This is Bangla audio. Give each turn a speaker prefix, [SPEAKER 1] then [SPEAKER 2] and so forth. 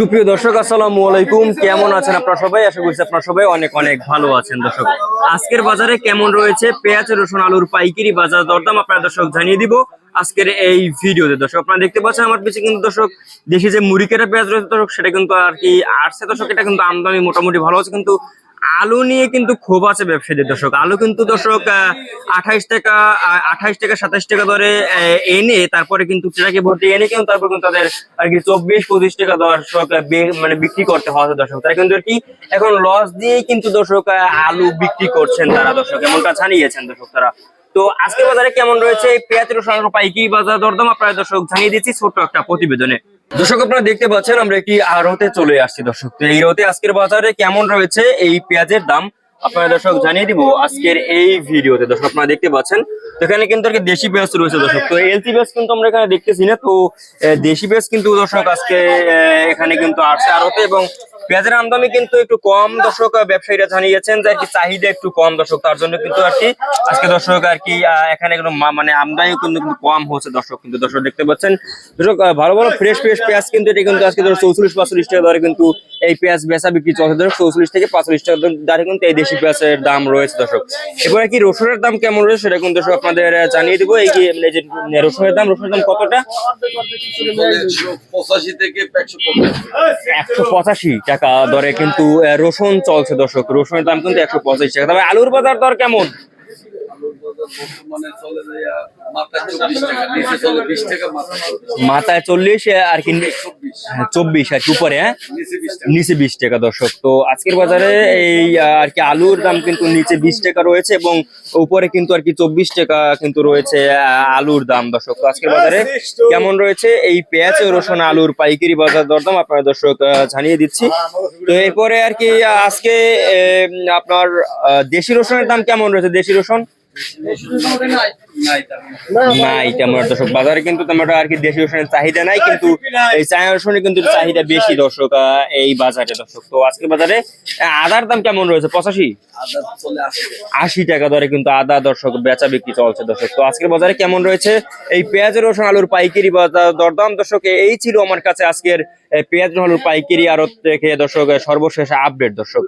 [SPEAKER 1] সুপ্রিয় দর্শক, আসসালামু আলাইকুম। কেমন আছেন আপনারা সবাই? আশা করছি আপনারা সবাই অনেক অনেক ভালো আছেন, দর্শক। আজকের বাজারে কেমন রয়েছে? পেঁয়াজ, রসুন, আলুর পাইকারি বাজার দরদাম আপনারা দর্শক জানিয়ে দিব আজকের এই ভিডিওতে। দর্শক, আপনারা দেখতে পাচ্ছেন আমার পিছিয়ে কিন্তু দর্শক, দেশে যে মুড়ি কেটে পেঁয়াজ রয়েছে দর্শক, সেটা কিন্তু আর কি আসছে। দর্শক, এটা কিন্তু আমদানি মোটামুটি ভালো আছে, কিন্তু আলু নিয়ে কিন্তু ক্ষোভ আছে ব্যবসায়ীদের দর্শক। আলু কিন্তু দর্শক আঠাইশ টাকা আঠাইশ টাকা সাতাইশ টাকা দরে এনে তারপরে কিন্তু ট্রাকে ভর্তি এনে কিন্তু তারপর কিন্তু তাদের আর কি চব্বিশ, পঁচিশ টাকা দর্শক মানে বিক্রি করতে হচ্ছে দর্শক। তারা কিন্তু আর কি এখন লস দিয়েই কিন্তু দর্শক আলু বিক্রি করছেন তারা দর্শক, এমনটা জানিয়েছেন দর্শক তারা। তো আজকের বাজারে কেমন রয়েছে? পেঁয়াজ রসুন পাইকারি বাজার দরদাম আপনারা দর্শক জানিয়ে দিচ্ছি ছোট্ট একটা প্রতিবেদনে। দর্শক, আপনারা দেখতে পাচ্ছেন, আমরা একটি আড়তে চলে আসছি দর্শক। তো এই রোতে আজকের বাজারে কেমন রয়েছে এই পেঁয়াজের দাম? আপনারা দর্শক, জানিয়ে দিব আজকের এই ভিডিওতে। দর্শক, আপনারা দেখতে পাচ্ছেন, তো এখানে কিন্তু আর কি দেশি পেঁয়াজ রয়েছে দর্শক। তো এলসি পেঁয়াজ কিন্তু আমরা এখানে দেখতেছি না। তো দেশি পেঁয়াজ কিন্তু দর্শক আজকে এখানে কিন্তু আসছে আড়তে এবং পেঁয়াজের আমদানি কিন্তু একটু কম দর্শক ব্যবসায়ীরা জানিয়েছেন যে আর কি চাহিদা একটু কম দর্শক তার জন্য কিন্তু আর কি আজকে দর্শক আর কি এখানে মানে আমদানি কিন্তু কম হচ্ছে দর্শক কিন্তু দর্শক দেখতে পাচ্ছেন। দর্শক ভালো ভালো ফ্রেশ ফ্রেশ পেঁয়াজ কিন্তু এটা কিন্তু আজকে ধরো চৌচল্লিশ পাঁচচল্লিশ টাকা দরে কিন্তু এই পেঁয়াজ বেচা বিক্রি চলছে। ধরো চৌচল্লিশ থেকে পাঁচচল্লিশ টাকা দাঁড়িয়ে কিন্তু এই দেশি পেঁয়াজের দাম রয়েছে দর্শক। এবার কি রসুনের দাম কেমন রয়েছে সেটা কিন্তু দর্শক আপনাদের জানিয়ে দেবো। এই যে রসুনের দাম রসুনের দাম কতটা?
[SPEAKER 2] পঁচাশি থেকে একশো
[SPEAKER 1] একশো পঁচাশি টাকা দরে কিন্তু রসুন চলছে দর্শক। রসুনের দাম কিন্তু একশো পঁচাশি টাকা। তবে আলুর বাজার দর কেমন?
[SPEAKER 2] মাথায় চব্বিশ
[SPEAKER 1] চল্লিশ আর কি
[SPEAKER 2] চব্বিশ
[SPEAKER 1] হ্যাঁ, আর কি উপরে হ্যাঁ?
[SPEAKER 2] নিচে বিশ টাকা।
[SPEAKER 1] দর্শক। তো আজকের বাজারে এই আর কি আলুর দাম কিন্তু নিচে বিশ টাকা রয়েছে এবং উপরে কিন্তু আর কি চব্বিশ টাকা কিন্তু রয়েছে আলুর দাম দর্শক। তো আজকের বাজারে কেমন রয়েছে? এই পেঁয়াজ রসুন আলুর পাইকারি বাজার দরদাম আপনার দর্শক জানিয়ে দিচ্ছি। তো এরপরে আর কি আজকে আপনার দেশি রসুনের দাম কেমন রয়েছে? দেশি রসুন? আদার দাম কেমন রয়েছে? পঁচাশি? আশি টাকা দরে কিন্তু আদা দর্শক বেচা বিক্রি চলছে দর্শক। তো আজকের বাজারে কেমন রয়েছে? এই পেঁয়াজ, রসুন, আলুর পাইকারি বাজার দরদাম দর্শক এই ছিল আমার কাছে আজকের পেঁয়াজ, রসুন, আলুর পাইকারি আড়ত থেকে দর্শক সর্বশেষ আপডেট দর্শক।